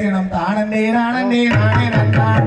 தினம் தானந்தே நானந்தே நானே நந்தான்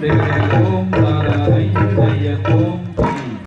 de León, de